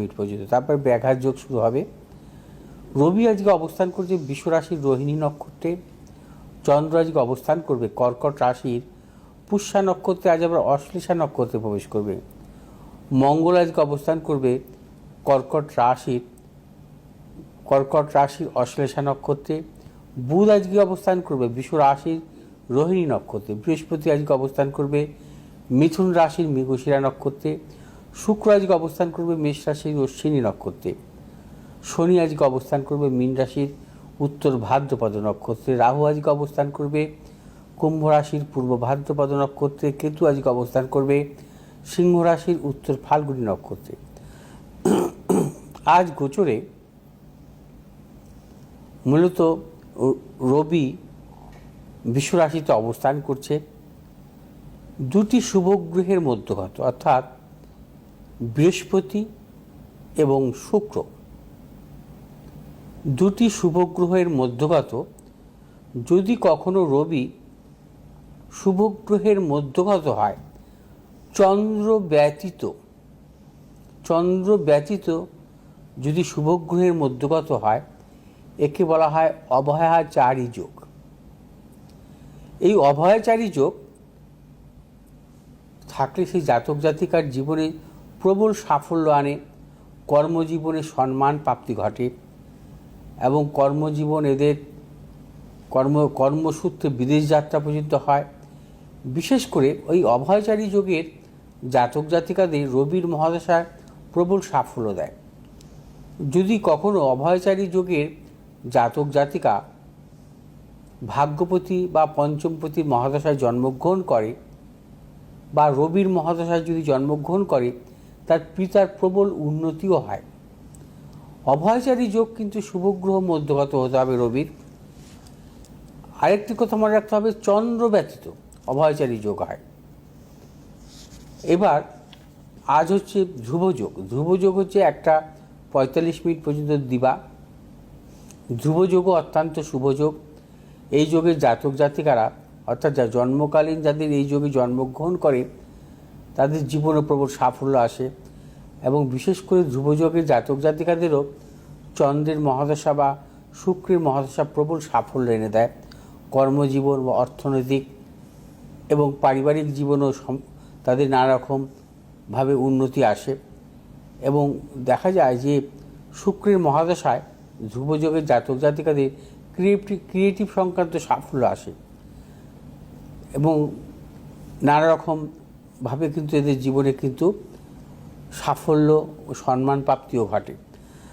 Minute পর্যন্ত। তারপর ব্যাঘাত যোগ শুরু হবে। রবি আজকে অবস্থান করছে বিশ্বরাশির রোহিণী নক্ষত্রে। চন্দ্র আজকে অবস্থান করবে কর্কট রাশির। পুষ্যা নক্ষত্রে আজ আবার অশ্লেষা নক্ষত্রে প্রবেশ করবে। মঙ্গল আজকে অবস্থান করবে কর্কট রাশির। কর্কট রাশির অশ্লেষা নক্ষত্রে। বুধ আজকে অবস্থান করবে বিশ্ব রাশির রোহিণী নক্ষত্রে। বৃহস্পতি আজকে অবস্থান করবে মিথুন রাশির মৃগশিরা নক্ষত্রে। শুক্র আজকে অবস্থান করবে মেষ রাশির অশ্বিনী নক্ষত্রে। শনি আজকে অবস্থান করবে মীন রাশির, উত্তর ভাদ্রপদ নক্ষত্রে। রাহু আজকে অবস্থান করবে কুম্ভ রাশির, পূর্ব ভাদ্রপদ নক্ষত্রে। কেতু আজকে অবস্থান করবে সিংহ রাশির, উত্তর ফাল্গুনী নক্ষত্রে। আজ গোচরে মূলত রবি বিশ্বরাশিতে অবস্থান করছে। দুটি শুভগ্রহের মধ্যগত, অর্থাৎ বৃহস্পতি এবং শুক্র। দুটি শুভ গ্রহের মধ্যগত। যদি কখনো রবি শুভগ্রহের মধ্যগত হয়, চন্দ্র ব্যতীত চন্দ্র ব্যতীত যদি শুভগ্রহের মধ্যগত হয়, একে বলা হয় অভয়াচারী যোগ। এই অভয়াচারী যোগ থাকলে সেই জাতক জাতিকার জীবনে প্রবল সাফল্য আনে, কর্মজীবনে সম্মান প্রাপ্তি ঘটে এবং কর্মজীবন এদের কর্ম, কর্মসূত্রে বিদেশ যাত্রা পর্যন্ত হয়। বিশেষ করে ওই অভয়চারী যোগের জাতক জাতিকাদের রবির মহাদশায় প্রবল সাফল্য দেয়। যদি কখনো অভয়চারী যোগের জাতক জাতিকা ভাগ্যপতি বা পঞ্চমপতি মহাদশায় জন্মগ্রহণ করে বা রবির মহাদশায় যদি জন্মগ্রহণ করে তার পিতার প্রবল উন্নতিও হয়। অভয়চারী যোগ কিন্তু শুভগ্রহ মধ্যগত হতে হবে রবির। আরেকটি কথা মনে রাখতে হবে, চন্দ্র ব্যতীত অভয়চারী যোগ হয়। এবার আজ হচ্ছে ধ্রুবযোগ ধ্রুবযোগ হচ্ছে একটা পঁয়তাল্লিশ মিনিট পর্যন্ত দিবা। ধ্রুবযোগও অত্যন্ত শুভযোগ এই যোগের জাতক জাতিকারা, অর্থাৎ যা জন্মকালীন যাদের এই যোগে জন্মগ্রহণ করে তাদের জীবনে প্রবল সাফল্য আসে এবং বিশেষ করে ধ্রুবযোগের জাতক জাতিকাদেরও চন্দ্রের মহাদশা বা শুক্রের মহাদশা প্রবল সাফল্য এনে দেয়। কর্মজীবন বা অর্থনৈতিক এবং পারিবারিক জীবনও তাদের নানা রকমভাবে উন্নতি আসে এবং দেখা যায় যে শুক্রের মহাদশায় ধ্রুবযোগের জাতক জাতিকাদের ক্রিয়েটিভ ক্রিয়েটিভ সংক্রান্ত সাফল্য আসে এবং নানা রকমভাবে কিন্তু এদের জীবনে কিন্তু সাফল্য ও সম্মান প্রাপ্তিও ঘটে।